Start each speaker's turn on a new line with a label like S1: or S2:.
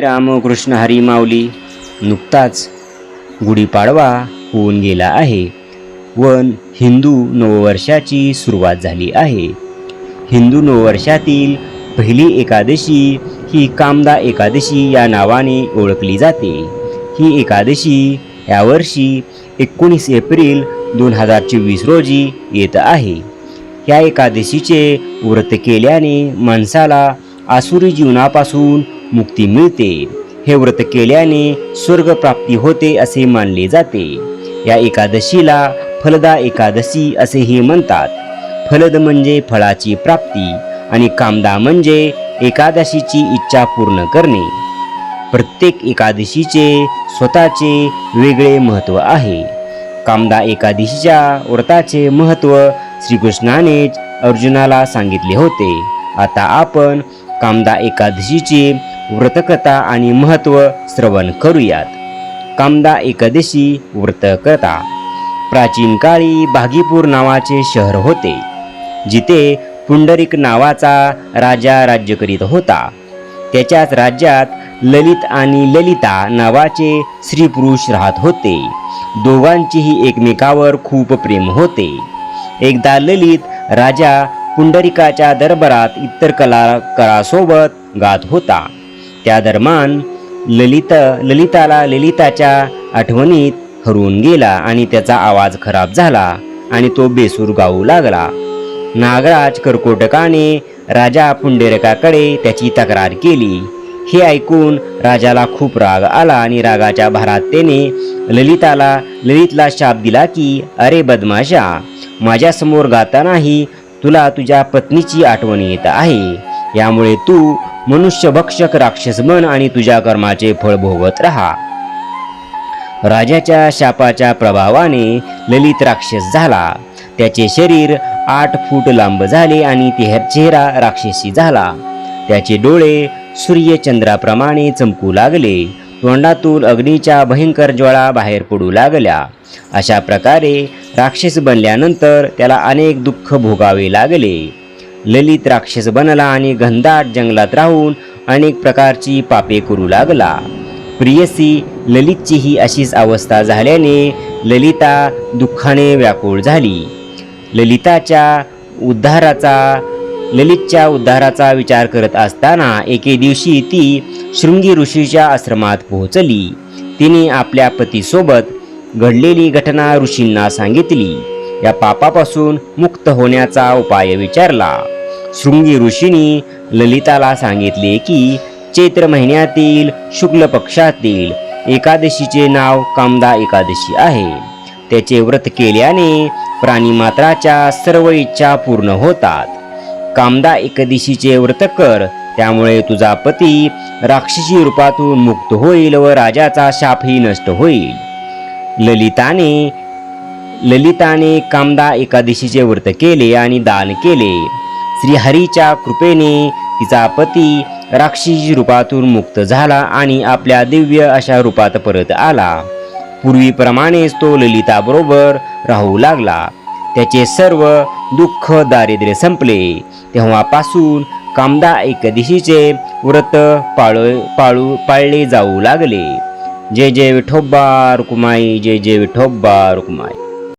S1: रामकृष्ण हरी माऊली नुकताच गुढीपाडवा होऊन गेला आहे. व हिंदू नववर्षाची सुरुवात झाली आहे. हिंदू नववर्षातील पहिली एकादशी ही कामदा एकादशी या नावाने ओळखली जाते. ही एकादशी यावर्षी एकोणीस एप्रिल दोन हजार चोवीस रोजी येत आहे. या एकादशीचे व्रत केल्याने माणसाला आसुरी जीवनापासून मुक्ती मिळते. हे व्रत केल्याने स्वर्गप्राप्ती होते असे मानले जाते. या एकादशीला फलदा एकादशी असेही म्हणतात. फलद म्हणजे फळाची प्राप्ती आणि कामदा म्हणजे एकादशीची इच्छा पूर्ण करणे. प्रत्येक एकादशीचे स्वतःचे वेगळे महत्त्व आहे. कामदा एकादशीच्या व्रताचे महत्त्व श्रीकृष्णानेच अर्जुनाला सांगितले होते. आता आपण कामदा एकादशीची व्रतकथा आणि महत्त्व श्रवण करूयात. कामदा एकादशी व्रतकथा. प्राचीन काळी भागीपूर नावाचे शहर होते जिथे पुंडरिक नावाचा राजा राज्य करीत होता. त्याच्याच राज्यात ललित आणि ललिता नावाचे स्त्री पुरुष राहत होते. दोघांचीही एकमेकावर खूप प्रेम होते. एकदा ललित राजा पुंडरिकाच्या दरबारात इतर कलाकारासोबत गात होता. त्या दरम्यान ललित ललिताला ललिताच्या आठवणीत हरवून गेला आणि त्याचा आवाज खराब झाला आणि तो बेसूर गाऊ लागला. नागराज कर्कोटकाने राजा पुंडरिकाकडे त्याची तक्रार केली. हे ऐकून राजाला खूप राग आला आणि रागाच्या भारात त्याने ललिताला ललितला शाप दिला की अरे बदमाशा माझ्यासमोर गातानाही तुला तुझ्या पत्नीची आठवण येत आहे. यामुळे तू मनुष्यभक्षक राक्षस बन आणि तुझ्या कर्माचे फळ भोगत राहा. राजाच्या शापाच्या प्रभावाने ललित राक्षस झाला. त्याचे शरीर आठ फूट लांब झाले आणि ते चेहरा राक्षसी झाला. त्याचे डोळे सूर्यचंद्राप्रमाणे चमकू लागले. तोंडातून अग्नीच्या भयंकर ज्वाळा बाहेर पडू लागल्या. अशा प्रकारे राक्षस बनल्यानंतर त्याला अनेक दुःख भोगावे लागले. ललित राक्षस बनला आणि घनदाट जंगलात राहून अनेक प्रकारची पापे करू लागला. प्रियसी ललितचीही अशीच अवस्था झाल्याने ललिता दुःखाने व्याकुळ झाली. ललिताच्या उद्धाराचा ललितच्या उद्धाराचा विचार करत असताना एके दिवशी ती शृंगी ऋषीच्या आश्रमात पोहोचली. तिने आपल्या पतीसोबत घडलेली घटना ऋषींना सांगितली. या पापापासून मुक्त होण्याचा उपाय विचारला. शृंगी ऋषींनी ललिताला सांगितले की चैत्र महिन्यातील शुक्ल पक्षातील एकादशीचे नाव कामदा एकादशी आहे. त्याचे व्रत केल्याने प्राणीमात्राच्या सर्व इच्छा पूर्ण होतात. कामदा एकादशीचे व्रत कर. त्यामुळे तुझा पती राक्षसी रूपातून मुक्त होईल व राजाचा शापही नष्ट होईल. ललिताने ललिताने कामदा एकादशीचे व्रत केले आणि दान केले. श्रीहरीच्या कृपेने तिचा पती राक्षसी रूपातून मुक्त झाला आणि आपल्या दिव्य अशा रूपात परत आला. पूर्वीप्रमाणेच तो ललिताबरोबर राहू लागला. त्याचे सर्व दुःख दारिद्र्य संपले. तेव्हापासून कामदा एकदिशीचे व्रत पाळ पाळू पाळले जाऊ लागले. जय जय विठोबा रुकुमाई जय जय विठोबा रुकुमाई.